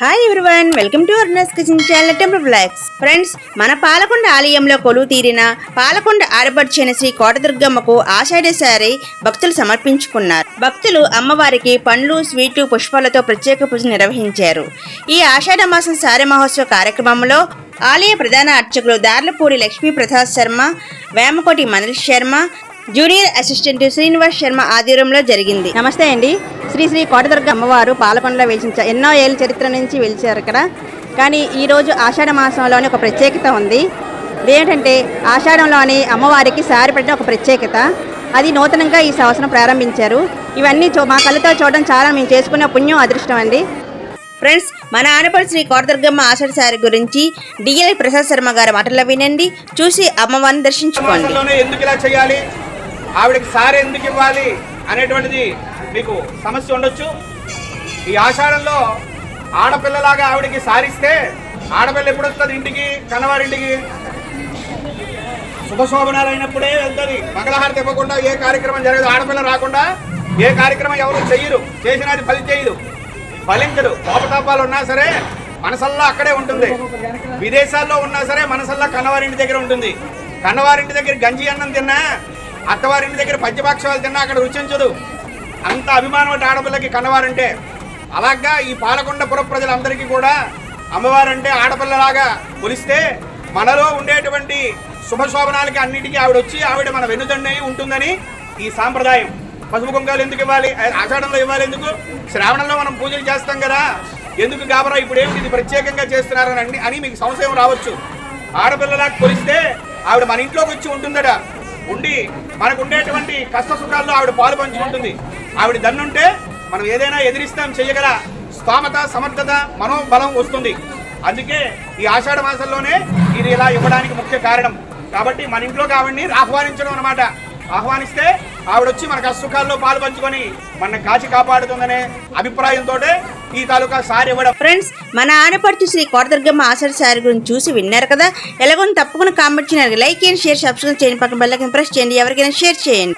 Hi everyone welcome to అర్నస్ kitchen channel temple blogs friends మన పాలకొండ ఆలయంలో కొలువు తీరిన పాలకొండ ఆడపడిచిన శ్రీ కోటదుర్గమ్మకు ఆషాఢసారి భక్తులు సమర్పించుకున్నారు. భక్తులు అమ్మవారికి పండ్లు స్వీట్లు పుష్పాలతో ప్రత్యేక పూజ నిర్వహించారు. ఈ ఆషాఢ మాసం సారి మహోత్సవ కార్యక్రమంలో ఆలయ ప్రధాన అర్చకులు దార్లపూడి లక్ష్మీ ప్రసాద్ శర్మ వేమకోటి మనల్ శర్మ జూనియర్ అసిస్టెంట్ శ్రీనివాస్ శర్మ ఆధ్వర్యంలో జరిగింది. నమస్తే అండి. శ్రీ శ్రీ కోటదుర్గ అమ్మవారు పాలకొండలో వెలిచించ ఎన్నో ఏళ్ళ చరిత్ర నుంచి వెలిచారు ఇక్కడ. కానీ ఈరోజు ఆషాఢ మాసంలోనే ఒక ప్రత్యేకత ఉంది. ఏంటంటే ఆషాఢంలోని అమ్మవారికి సారి పెట్టిన ఒక ప్రత్యేకత. అది నూతనంగా ఈ సంవత్సరం ప్రారంభించారు. ఇవన్నీ చూ మా కళ్ళతో చూడడం చాలా మేము చేసుకున్న పుణ్యం అదృష్టం అండి. ఫ్రెండ్స్ మన ఆనపల్లి శ్రీ కోటదుర్గమ్మ ఆషాఢ సారి గురించి డిఎల్ ప్రసాద్ శర్మ గారి మాటల్లో వినండి. చూసి అమ్మవారిని దర్శించుకోండి. ఎందుకు ఇలా చేయాలి? ఆవిడకి సారి ఎందుకు ఇవ్వాలి అనేటువంటిది మీకు సమస్య ఉండొచ్చు. ఈ ఆషాఢంలో ఆడపిల్లలాగా ఆవిడకి సారిస్తే ఆడపిల్ల ఎప్పుడు వస్తుంది ఇంటికి కన్నవారింటికి? శుభశోభనాలు అయినప్పుడే వెళ్తుంది. మంగళహారతి ఇవ్వకుండా ఏ కార్యక్రమం జరగదు. ఆడపిల్ల రాకుండా ఏ కార్యక్రమం ఎవరు చెయ్యరు. చేసినది ఫలి చేయదు. ఫలించదు. కోపతాపాలు ఉన్నా సరే మనసల్లా అక్కడే ఉంటుంది. విదేశాల్లో ఉన్నా సరే మనసల్లా కన్నవారింటి దగ్గర ఉంటుంది. కన్నవారింటి దగ్గర గంజి అన్నం తిన్నా అత్తవారింటి దగ్గర పంచభాక్షాలు తిన్నా అక్కడ రుచించదు. అంత అభిమానం అంటే ఆడపిల్లకి కన్నవారంటే. అలాగా ఈ పాలకొండ పుర ప్రజలందరికీ కూడా అమ్మవారంటే ఆడపిల్లలాగా కొలిస్తే మనలో ఉండేటువంటి శుభశోభనాలకి అన్నిటికీ ఆవిడ వచ్చి ఆవిడ మన వెన్నుదండి ఉంటుందని ఈ సాంప్రదాయం. పసుపు కుంకాలు ఎందుకు ఇవ్వాలి? ఆషాఢంలో ఇవ్వాలి ఎందుకు? శ్రావణంలో మనం పూజలు చేస్తాం కదా. ఎందుకు గాబరా? ఇప్పుడు ఏమిటి ఇది ప్రత్యేకంగా చేస్తున్నారని అని మీకు సంశయం రావచ్చు. ఆడపిల్లలా కొలిస్తే ఆవిడ మన ఇంట్లోకి వచ్చి ఉంటుందట. ఉండి మనకు ఉండేటువంటి కష్ట సుఖాల్లో ఆవిడ పాలు పంచుకుంటుంది ఆవిడ దన్నుంటే మనం ఏదైనా ఎదిరిస్తాం చేయగల స్థామత సమర్థత మనోబలం వస్తుంది. అందుకే ఈ ఆషాఢ మాసంలోనే ఇది ఇలా ఇవ్వడానికి ముఖ్య కారణం. కాబట్టి మన ఇంట్లోకి ఆవిడ్ని ఆహ్వానించడం అనమాట ఆహ్వానిస్తే ఆవిడ వచ్చి మనకు కష్ట సుఖాల్లో పాలు పంచుకొని మన కాచి కాపాడుతుందనే అభిప్రాయంతో ఈ తాలూకా సారి ఇవ్వడం. ఫ్రెండ్స్ మన ఆనపడుచు శ్రీ కోటదుర్గమ్మ ఆసరి సారి గురించి చూసి విన్నారు కదా? ఎలాగో తప్పకుండా కామెంట్ చేయండి. లైక్ చేయండి షేర్ సబ్స్క్రైబ్ చేయండి. పక్కన బెల్లకి ప్రెస్ చేయండి. ఎవరికైనా షేర్ చేయండి.